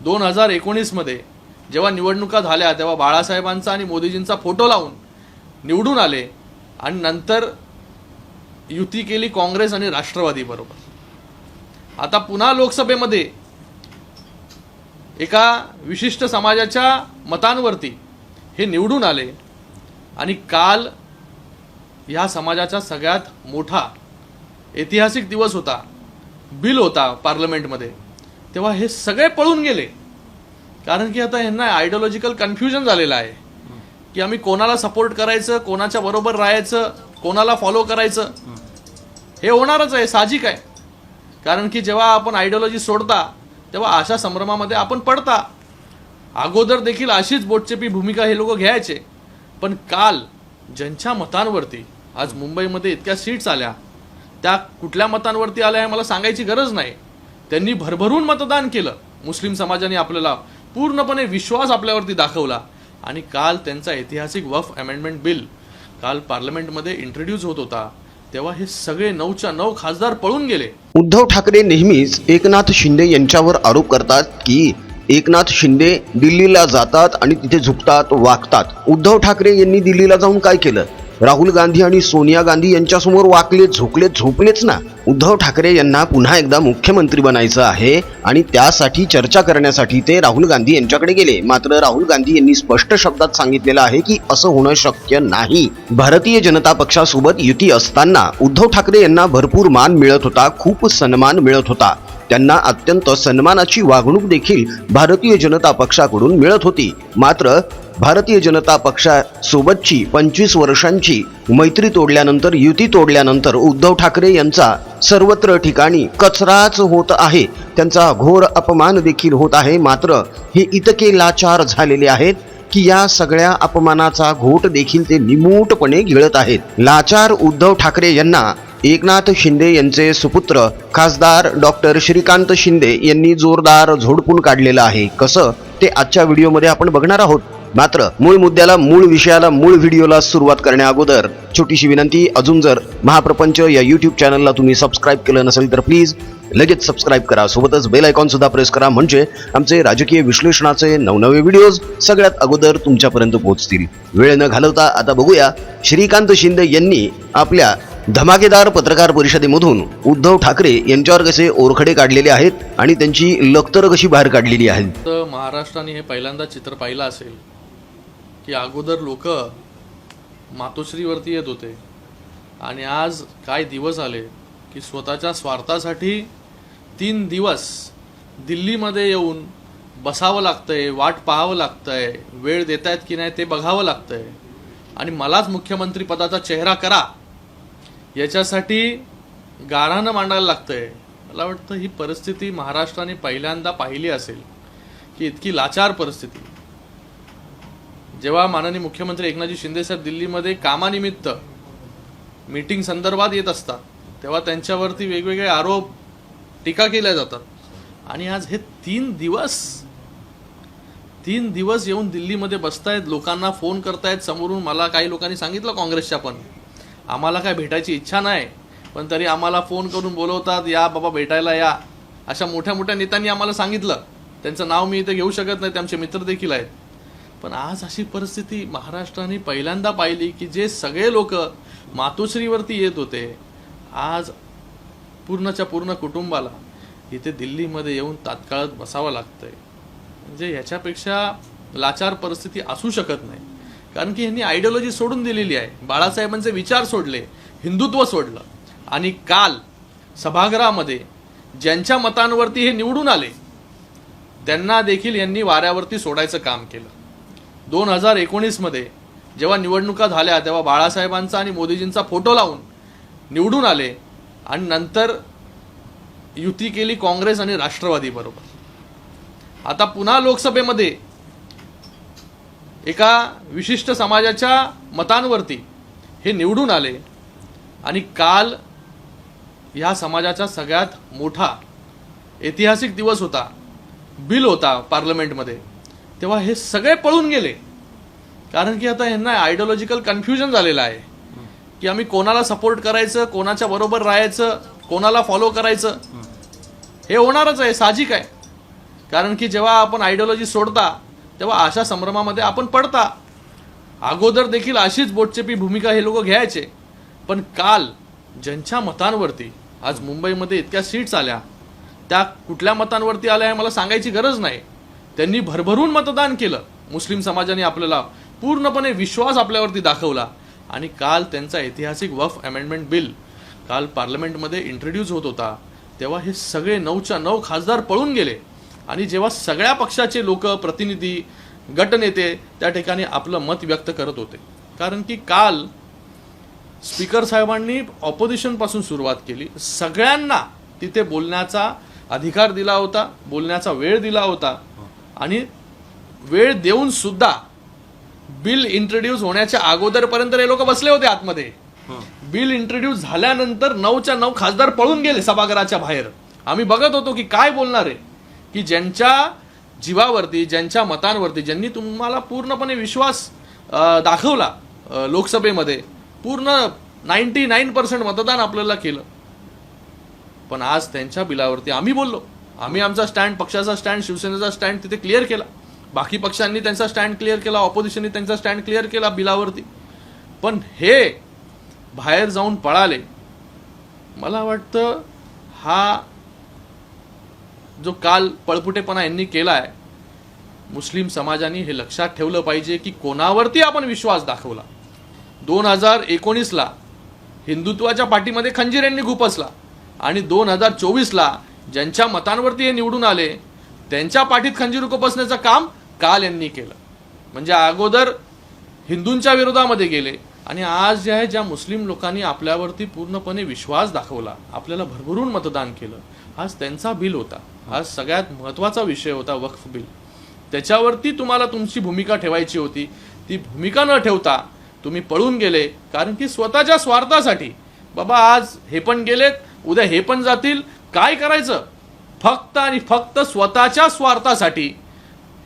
दोन हजार एकोणीसमध्ये जेव्हा निवडणुका झाल्या तेव्हा बाळासाहेबांचा आणि मोदीजींचा फोटो लावून निवडून आले आणि नंतर युती केली काँग्रेस आणि राष्ट्रवादीबरोबर आता पुन्हा लोकसभेमध्ये एका विशिष्ट समाजाच्या मतांवरती हे निवडून आले आणि काल ह्या समाजाचा सगळ्यात मोठा ऐतिहासिक दिवस होता बिल होता पार्लमेंटमध्ये. तेव्हा हे सगळे पळून गेले. कारण की आता यांना आयडिओलॉजिकल कन्फ्युजन झालेलं आहे. की आम्ही कोणाला सपोर्ट करायचं कोणाच्या बरोबर राहायचं कोणाला फॉलो करायचं? हे होणारच आहे साहजिक आहे. कारण की जेव्हा आपण आयडिओलॉजी सोडता तेव्हा अशा संभ्रमामध्ये आपण पडता. अगोदर देखील अशीच बोटचेपी भूमिका हे लोक घ्यायचे. पण काल ज्यांच्या मतांवरती आज मुंबईमध्ये इतक्या सीट्स आल्या. त्या कुठल्या मतांवरती आल्या हे मला सांगायची गरज नाही. त्यांनी भरभरून मतदान केलं. मुस्लिम समाजाने आपल्याला पूर्णपणे विश्वास आपल्यावरती दाखवला. आणि काल त्यांचा ऐतिहासिक वफ अमेंडमेंट बिल काल पार्लमेंटमध्ये इंट्रोड्यूस होत होता. तेव्हा हे सगळे नऊच्या नऊ खासदार पळून गेले. उद्धव ठाकरे नेहमीच एकनाथ शिंदे यांच्यावर आरोप करतात की एकनाथ शिंदे दिल्लीला जातात आणि तिथे झुकतात वागतात. उद्धव ठाकरे यांनी दिल्लीला जाऊन काय केलं? राहुल गांधी आणि सोनिया गांधी यांच्यासमोर वाकले झोकले झोपलेच ना. उद्धव ठाकरे यांना पुन्हा एकदा मुख्यमंत्री बनायचं आहे आणि त्यासाठी चर्चा करण्यासाठी ते राहुल गांधी यांच्याकडे गेले. मात्र राहुल गांधी यांनी स्पष्ट शब्दात सांगितलेलं आहे की असं होणं शक्य नाही. भारतीय जनता पक्षासोबत युती असताना उद्धव ठाकरे यांना भरपूर मान मिळत होता खूप सन्मान मिळत होता. त्यांना अत्यंत सन्मानाची वागणूक देखील भारतीय जनता पक्षाकडून मिळत होती. मात्र भारतीय जनता पक्षासोबतची पंचवीस वर्षांची मैत्री तोडल्यानंतर युती तोडल्यानंतर उद्धव ठाकरे यांचा सर्वत्र ठिकाणी कचराच होत आहे. त्यांचा घोर अपमान देखील होत आहे. मात्र हे इतके लाचार झालेले आहेत की या सगळ्या अपमानाचा घोट देखील ते निमूटपणे गिळत आहेत. लाचार उद्धव ठाकरे यांना एकनाथ शिंदे यांचे सुपुत्र खासदार डॉक्टर श्रीकांत शिंदे यांनी जोरदार झोडपून काढलेलं आहे. कसं? ते आजच्या व्हिडिओमध्ये आपण बघणार आहोत. मात्र मूळ मुद्द्याला मूळ विषयाला मूळ व्हिडिओला सुरुवात करण्याअगोदर छोटीशी विनंती. अजून जर महाप्रपंच या युट्यूब चॅनलला तुम्ही सबस्क्राईब केलं नसेल तर प्लीज लगेच सबस्क्राईब करा. सोबतच बेल आयकॉन सुद्धा प्रेस करा. म्हणजे आमचे राजकीय विश्लेषणाचे नवनवे व्हिडिओज सगळ्यात अगोदर तुमच्यापर्यंत पोहोचतील. वेळ न घालवता आता बघूया श्रीकांत शिंदे यांनी आपल्या धमाकेदार पत्रकार परिषदेमधून उद्धव ठाकरे यांच्यावर कसे ओरखडे काढलेले आहेत आणि त्यांची लखतर कशी बाहेर काढलेली आहेत? तर महाराष्ट्राने हे पहिल्यांदा चित्र पाहिलं असेल. की अगोदर लोक मातोश्रीवरती येत होते. आणि आज काय दिवस आले की स्वतःच्या स्वार्थासाठी तीन दिवस दिल्लीमध्ये येऊन बसावं लागतंय वाट पाहावं लागतंय वेळ देत आहेत की नाही ते बघावं लागतंय. आणि मलाच मुख्यमंत्री पदाचा चेहरा करा. याच्यासाठी गारानं मांडायला लागतंय. मला वाटतं ही परिस्थिती महाराष्ट्राने पहिल्यांदा पाहिली असेल की इतकी लाचार परिस्थिती. जेव्हा माननीय मुख्यमंत्री एकनाथजी शिंदेसाहेब दिल्लीमध्ये कामानिमित्त मीटिंग संदर्भात येत असतात तेव्हा त्यांच्यावरती वेगवेगळे आरोप टीका केल्या जातात. आणि आज हे तीन दिवस तीन दिवस येऊन दिल्लीमध्ये बसतायत लोकांना फोन करतायत समोरून मला काही लोकांनी सांगितलं काँग्रेसच्या पण. आम्हाला काय भेटायची इच्छा नाही पण तरी आम्हाला फोन करून बोलवतात या बाबा भेटायला या. अशा मोठ्या मोठ्या नेत्यांनी आम्हाला सांगितलं. त्यांचं नाव मी इथे घेऊ शकत नाही ते आमचे मित्र देखील आहेत. पण आज अशी परिस्थिती महाराष्ट्राने पहिल्यांदा पाहिली की जे सगळे लोक मातोश्रीवरती येत होते आज पूर्णच्या पूर्ण कुटुंबाला इथे दिल्लीमध्ये येऊन तात्काळ बसावं लागतंय. म्हणजे ह्याच्यापेक्षा लाचार परिस्थिती असू शकत नाही. कारण की ह्यांनी आयडिओलॉजी सोडून दिलेली आहे. बाळासाहेबांचे विचार सोडले हिंदुत्व सोडलं. आणि काल सभागृहामध्ये ज्यांच्या मतांवरती हे निवडून आले त्यांना देखील यांनी वाऱ्यावरती सोडायचं काम केलं. दोन हजार एकोणीसमध्ये जेव्हा निवडणुका झाल्या तेव्हा बाळासाहेबांचा आणि मोदीजींचा फोटो लावून निवडून आले आणि नंतर युती केली काँग्रेस आणि राष्ट्रवादी बरोबर. आता पुन्हा लोकसभेमध्ये एका विशिष्ट समाजाच्या मतांवरती हे निवडून आले आणि काल ह्या समाजाचा सगळ्यात मोठा ऐतिहासिक दिवस होता बिल होता पार्लमेंटमध्ये. तेव्हा हे सगळे पळून गेले. कारण की आता यांना आयडिओलॉजिकल कन्फ्युजन झालेलं आहे. की आम्ही कोणाला सपोर्ट करायचं कोणाच्या बरोबर राहायचं कोणाला फॉलो करायचं? हे होणारच आहे साहजिक आहे. कारण की जेव्हा आपण आयडिओलॉजी सोडता तेव्हा अशा संभ्रमामध्ये आपण पडता. अगोदर देखील अशीच बोटचेपी भूमिका हे लोक घ्यायचे. पण काल ज्यांच्या मतांवरती आज मुंबईमध्ये इतक्या सीट्स आल्या त्या कुठल्या मतांवरती आल्या हे मला सांगायची गरज नाही. त्यांनी भरभरून मतदान केलं. मुस्लिम समाजाने आपल्याला पूर्णपणे विश्वास आपल्यावरती दाखवला. आणि काल त्यांचा ऐतिहासिक वफ अमेंडमेंट बिल काल पार्लमेंटमध्ये इंट्रोड्यूस होत होता. तेव्हा हे सगळे नऊच्या नऊ खासदार पळून गेले. आणि जेव्हा सगळ्या पक्षाचे लोक प्रतिनिधी गटनेते त्या ठिकाणी आपलं मत व्यक्त करत होते. कारण की काल स्पीकर साहेबांनी ऑपोजिशनपासून सुरुवात केली. सगळ्यांना तिथे बोलण्याचा अधिकार दिला होता बोलण्याचा वेळ दिला होता. आणि वेळ देऊन सुद्धा बिल इंट्रोड्यूस होण्याच्या अगोदरपर्यंत हे लोक बसले होते आतमध्ये. बिल इंट्रोड्यूस झाल्यानंतर नऊच्या नऊ खासदार पळून गेले सभागृहाच्या बाहेर. आम्ही बघत होतो की काय बोलणार आहे. की ज्यांच्या जीवावरती ज्यांच्या मतांवरती ज्यांनी तुम्हाला पूर्णपणे विश्वास दाखवला लोकसभेमध्ये पूर्ण नाईन्टी नाईन पर्सेंट मतदान आपल्याला केलं. पण आज त्यांच्या बिलावरती आम्ही बोललो. आम्ही आमचा स्टँड पक्षाचा स्टँड शिवसेनेचा स्टँड तिथे क्लिअर केला. बाकी पक्षांनी त्यांचा स्टँड क्लिअर केला ऑपोजिशननी त्यांचा स्टँड क्लिअर केला बिलावरती. पण हे बाहेर जाऊन पळाले मला वाटतं हा जो काल पळपुटेपणा यांनी केला आहे मुस्लिम समाजाने हे लक्षात ठेवलं पाहिजे की कोणावरती आपण विश्वास दाखवला. दोन हजार एकोणीसला हिंदुत्वाच्या पाठीमध्ये खंजीर यांनी घुपसला आणि दोन हजार चोवीसला ज्यांच्या मतांवरती हे निवडून आले त्यांच्या पाठीत खंजीर खुपसण्याचं काम काल यांनी केलं. म्हणजे अगोदर हिंदूंच्या विरोधामध्ये गेले आणि आज जे आहे ज्या मुस्लिम लोकांनी आपल्यावरती पूर्णपणे विश्वास दाखवला आपल्याला भरभरून मतदान केलं आज त्यांचा बिल होता. आज सगळ्यात महत्त्वाचा विषय होता वक्फ बिल. त्याच्यावरती तुम्हाला तुमची भूमिका ठेवायची होती. ती भूमिका न ठेवता तुम्ही पळून गेले कारण की स्वतःच्या स्वार्थासाठी. बाबा आज हे पण गेलेत उद्या हे पण जातील काय करायचं? फक्त आणि फक्त स्वतःच्या स्वार्थासाठी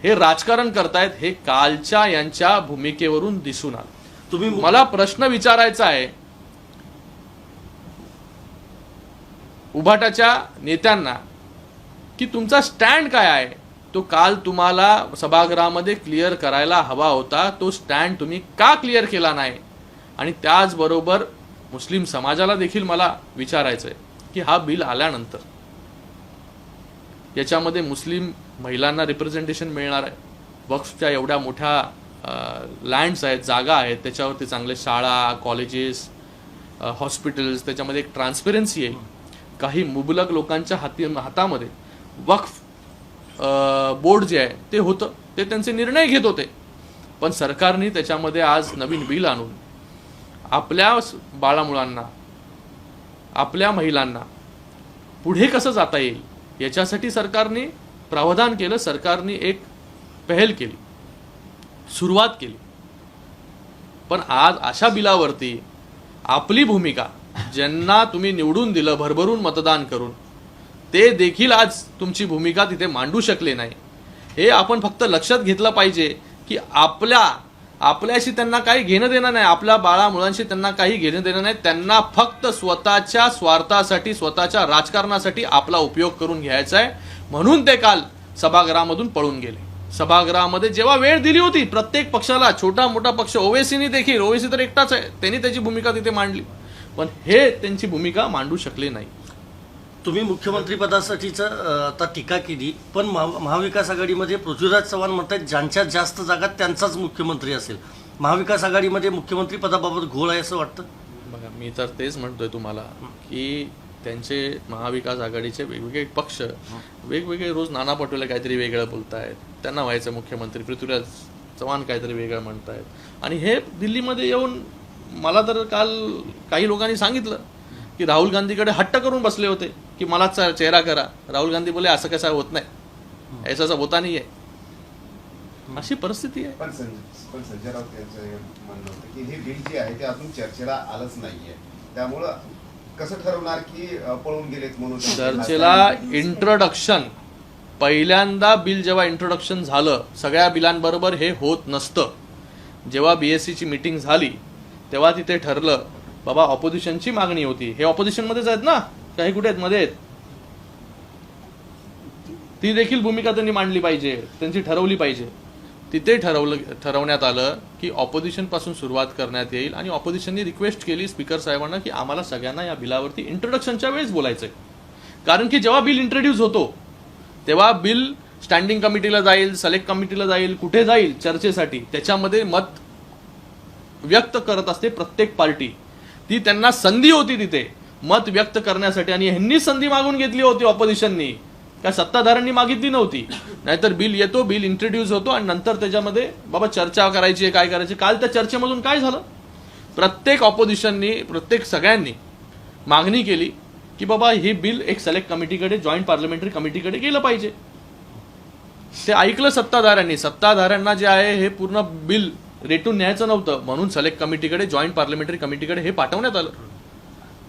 हे राजकारण करतायत हे कालच्या यांच्या भूमिकेवरून दिसून आलं. तुम्ही मला प्रश्न विचारायचा आहे. उभाटाच्या नेत्यांना की तुमचा स्टँड काय आहे? तो काल तुम्हाला सभागृहामध्ये क्लिअर करायला हवा होता तो स्टँड तुम्ही का क्लिअर केला नाही? आणि त्याचबरोबर मुस्लिम समाजाला देखील मला विचारायचं आहे की हा बिल आल्यानंतर. याच्यामध्ये मुस्लिम महिलांना रिप्रेझेंटेशन मिळणार आहे. वक्फच्या एवढ्या मोठ्या लँड्स आहेत जागा आहेत त्याच्यावरती चांगले शाळा कॉलेजेस हॉस्पिटल्स त्याच्यामध्ये एक ट्रान्सपेरन्सी येईल काही मुबलक लोकांच्या हाती हातामध्ये वक्फ बोर्ड जे आहे ते होतं. ते त्यांचे निर्णय घेत होते. पण सरकारने त्याच्यामध्ये आज नवीन बिल आणून आपल्या बाळामुळांना आपल्या महिलांना पुढे कसं जाता येईल याच्यासाठी सरकारने प्रावधान केलं सरकारने एक पहल केली सुरुवात केली. पण आज अशा बिलावरती आपली भूमिका ज्यांना तुम्ही निवडून दिलं भरभरून मतदान करून ते देखील आज तुमची भूमिका तिथे मांडू शकले नाही. हे आपण फक्त लक्षात घेतलं पाहिजे की आपल्या आपल्याशी त्यांना काही घेणं देणं नाही. आपल्या बाळा मुलांशी त्यांना काही घेणं देणं नाही. त्यांना फक्त स्वतःच्या स्वार्थासाठी स्वतःच्या राजकारणासाठी आपला उपयोग करून घ्यायचा आहे. म्हणून ते काल सभागृहामधून पळून गेले. सभागृहामध्ये जेव्हा वेळ दिली होती प्रत्येक पक्षाला छोटा मोठा पक्ष ओवेसीनी देखील ओवेसी तर एकटाच आहे त्यांनी त्याची भूमिका तिथे मांडली. पण हे त्यांची भूमिका मांडू शकले नाही. तुम्ही मुख्यमंत्री पदासाठीच आता टीका केली पण महा- महाविकास आघाडीमध्ये पृथ्वीराज चव्हाण म्हणतात ज्यांच्या जास्त जागा त्यांचाच मुख्यमंत्री असेल. महाविकास आघाडीमध्ये मुख्यमंत्री पदाबाबत घोळ आहे असं वाटतं? बघा मी तर तेच म्हणतोय तुम्हाला की त्यांचे महाविकास आघाडीचे वेगवेगळे पक्ष वेगवेगळे रोज नाना पटोले काहीतरी वेगळं बोलतायत. त्यांना व्हायचं मुख्यमंत्री पृथ्वीराज चव्हाण काहीतरी वेगळं म्हणतायत. आणि हे दिल्लीमध्ये येऊन मला तर काल काही लोकांनी सांगितलं. की राहुल गांधीकडे हट्ट करून बसले होते की मला चेहरा करा. राहुल गांधी बोले असं कसं होत नाही. ऐसा होता नाही आहे अशी परिस्थिती आहे. पण संजय पण संजय राऊत यांचं हे म्हणणं होतं की हे बिल जे आहे ते अजून चर्चेला आलंच नाहीये. त्यामुळं कसं ठरवणार की पळून गेलेत म्हणून? चर्चेला इंट्रोडक्शन पहिल्यांदा बिल जेव्हा इंट्रोडक्शन झालं सगळ्या बिलांबरोबर हे होत नसतं. जेव्हा बी एस सीची मिटिंग झाली तेव्हा तिथे ठरलं बाबा ऑपोजिशनची मागणी होती. हे ऑपोजिशन मध्येच आहेत ना? काही कुठे आहेत? मध्ये आहेत. ती देखील भूमिका त्यांनी मांडली पाहिजे. त्यांची ठरवली पाहिजे. तिथे ठरवलं ठरवण्यात आलं की ऑपोजिशनपासून सुरुवात करण्यात येईल आणि ऑपोजिशननी रिक्वेस्ट केली स्पीकर साहेबांना की आम्हाला सगळ्यांना या बिलावरती इंट्रोडक्शनच्या वेळेस बोलायचंय. कारण की जेव्हा बिल इंट्रोड्यूस होतो तेव्हा बिल स्टँडिंग कमिटीला जाईल सलेक्ट कमिटीला जाईल कुठे जाईल चर्चेसाठी त्याच्यामध्ये मत व्यक्त करत असते प्रत्येक पार्टी. ती त्यांना संधी होती तिथे. मत व्यक्त करण्यासाठी आणि ह्यांनी संधी मागून घेतली होती ऑपोजिशननी काय सत्ताधाऱ्यांनी मागितली नव्हती. नाहीतर बिल येतो बिल इंट्रोड्यूस होतो आणि नंतर त्याच्यामध्ये बाबा चर्चा करायची आहे काय करायची काल त्या चर्चेमधून काय झालं? प्रत्येक ऑपोजिशननी प्रत्येक सगळ्यांनी मागणी केली की बाबा हे बिल एक सिलेक्ट कमिटीकडे जॉईंट पार्लमेंटरी कमिटीकडे गेलं पाहिजे. ते ऐकलं सत्ताधाऱ्यांनी. सत्ताधाऱ्यांना जे आहे हे पूर्ण बिल रेटून न्यायचं नव्हतं. म्हणून सिलेक्ट कमिटीकडे जॉईंट पार्लमेंटरी कमिटीकडे हे पाठवण्यात आलं.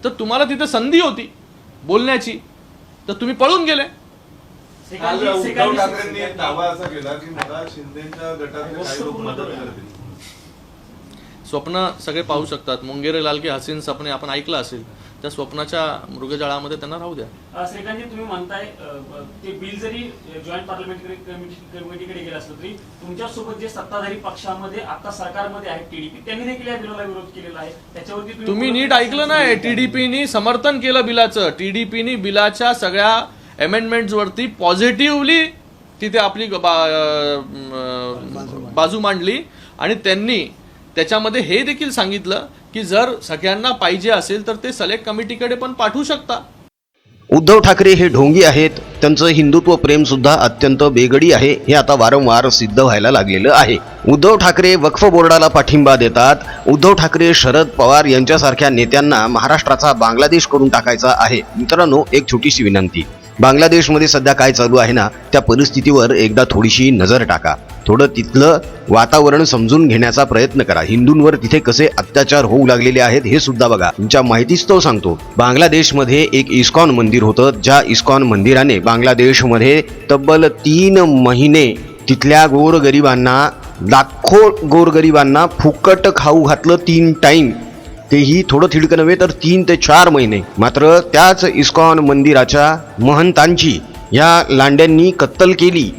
तर तुम्हाला तिथे संधी होती बोलण्याची. तर तुम्ही पळून गेले. काल उद्धव ठाकरेंनी एक दावा असा केला की मला शिंदेच्या गटातले काही लोक मदत करतील. स्वप्न सगळे पाहू शकतात. मुंगेरे लाल की हसीन सपने आपण ऐकलं असेल. त्या स्वप्नाच्या मृगजळामध्ये त्यांना राहू द्या. अ, श्रीकांतजी तुम्ही म्हणताय ते बिल जरी जॉईंट कमिटीकडे गेलं असलं तरी तुमच्यासोबत जे सत्ताधारी पक्षामध्ये आता सरकारमध्ये आहेत टीडीपी त्यांनी देखील या बिलाला विरोध केलेला आहे. त्याच्यावरती तुम्ही नीट ऐकलं नाही टीडीपीनी समर्थन केलं बिलाचं. टीडीपीनी बिलाच्या सगळ्या अमेंडमेंट्स वरती पॉझिटिव्हली तिथे आपली बाजू मांडली. आणि त्यांनी त्याच्यामध्ये हे देखील सांगितलं की जर सगळ्यांना पाहिजे असेल तर ते सिलेक्ट कमिटीकडे पण पाठवू शकता. उद्धव ठाकरे हे ढोंगी आहेत. त्यांचं हिंदुत्व प्रेम सुद्धा अत्यंत बेगडी आहे. हे आता वारंवार सिद्ध व्हायला लागलेलं आहे. उद्धव ठाकरे वक्फ बोर्डाला पाठिंबा देतात. उद्धव ठाकरे शरद पवार यांच्यासारख्या नेत्यांना महाराष्ट्राचा बांगलादेश करून टाकायचा आहे. मित्रांनो एक छोटीशी विनंती. बांगलादेशमध्ये सध्या काय चालू आहे ना त्या परिस्थितीवर एकदा थोडीशी नजर टाका. थोडं तिथलं वातावरण समजून घेण्याचा प्रयत्न करा. हिंदूंवर तिथे कसे अत्याचार होऊ लागलेले आहेत हे सुद्धा बघा. तुमच्या माहितीच तो सांगतो. बांगलादेशमध्ये एक इस्कॉन मंदिर होतं. ज्या इस्कॉन मंदिराने बांगलादेशमध्ये तब्बल तीन महिने तिथल्या गोरगरिबांना लाखो गोरगरिबांना फुकट खाऊ घातलं तीन टाईम तेही थोडं थिडकं नव्हे तर तीन ते चार महिने. मात्र त्याच इस्कॉन मंदिराच्या महंतांची या लांड्यांनी कत्तल केली.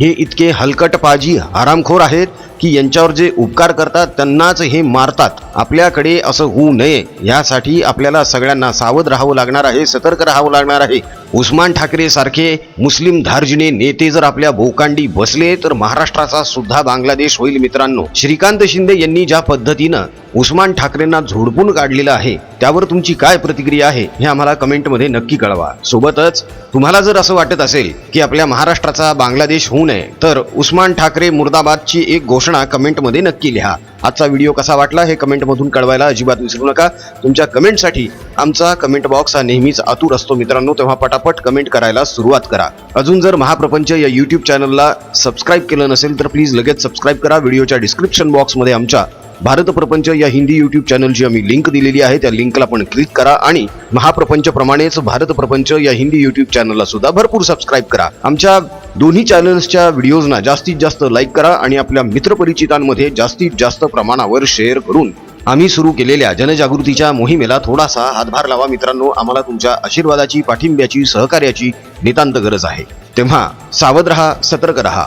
हे इतके हलकटपाजी आरामखोर आहेत की यांच्यावर जे उपकार करतात त्यांनाच हे मारतात. आपल्याकडे असं होऊ नये. यासाठी आपल्याला सगळ्यांना सावध राहावं लागणार आहे सतर्क राहावं लागणार आहे. उस्मान ठाकरे सारखे मुस्लिम धार्जिने नेते जर आपल्या भोकांडी बसले तर महाराष्ट्राचा सुद्धा बांगलादेश होईल मित्रांनो. श्रीकांत शिंदे यांनी ज्या पद्धतीनं उस्मान ठाकरेंना झोडपून काढलेलं आहे त्यावर तुमची काय प्रतिक्रिया आहे हे आम्हाला कमेंटमध्ये नक्की कळवा. सोबतच तुम्हाला जर असं वाटत असेल की आपल्या महाराष्ट्राचा बांगलादेश होऊ नये तर उस्मान ठाकरे मुर्दाबादची एक घोषणा कमेंटमध्ये नक्की लिहा. आजचा व्हिडिओ कसा वाटला हे कमेंटमधून कळवायला अजिबात विसरू नका. तुमच्या कमेंटसाठी आमचा कमेंट बॉक्स हा नेहमीच आतुर असतो मित्रांनो तेव्हा पटापट कमेंट करायला सुरुवात करा. अजून जर महाप्रपंच या युट्यूब चॅनलला सबस्क्राईब केलं नसेल तर प्लीज लगेच सबस्क्राईब करा. व्हिडिओच्या डिस्क्रिप्शन बॉक्समध्ये आमच्या भारत प्रपंच या हिंदी युट्यूब चॅनलची आम्ही लिंक दिलेली आहे. त्या लिंकला पण क्लिक करा आणि महाप्रपंच प्रमाणेच भारत प्रपंच या हिंदी युट्यूब चॅनलला सुद्धा भरपूर सबस्क्राईब करा. आमच्या दोन्ही चॅनल्सच्या व्हिडिओजना जास्तीत जास्त लाईक करा आणि आपल्या मित्रपरिचितांमध्ये जास्तीत जास्त प्रमाणावर शेअर करून आम्ही सुरू केलेल्या जनजागृतीच्या मोहिमेला थोडासा हातभार लावा. मित्रांनो आम्हाला तुमच्या आशीर्वादाची पाठिंब्याची सहकार्याची नितांत गरज आहे. तेव्हा सावध रहा सतर्क रहा.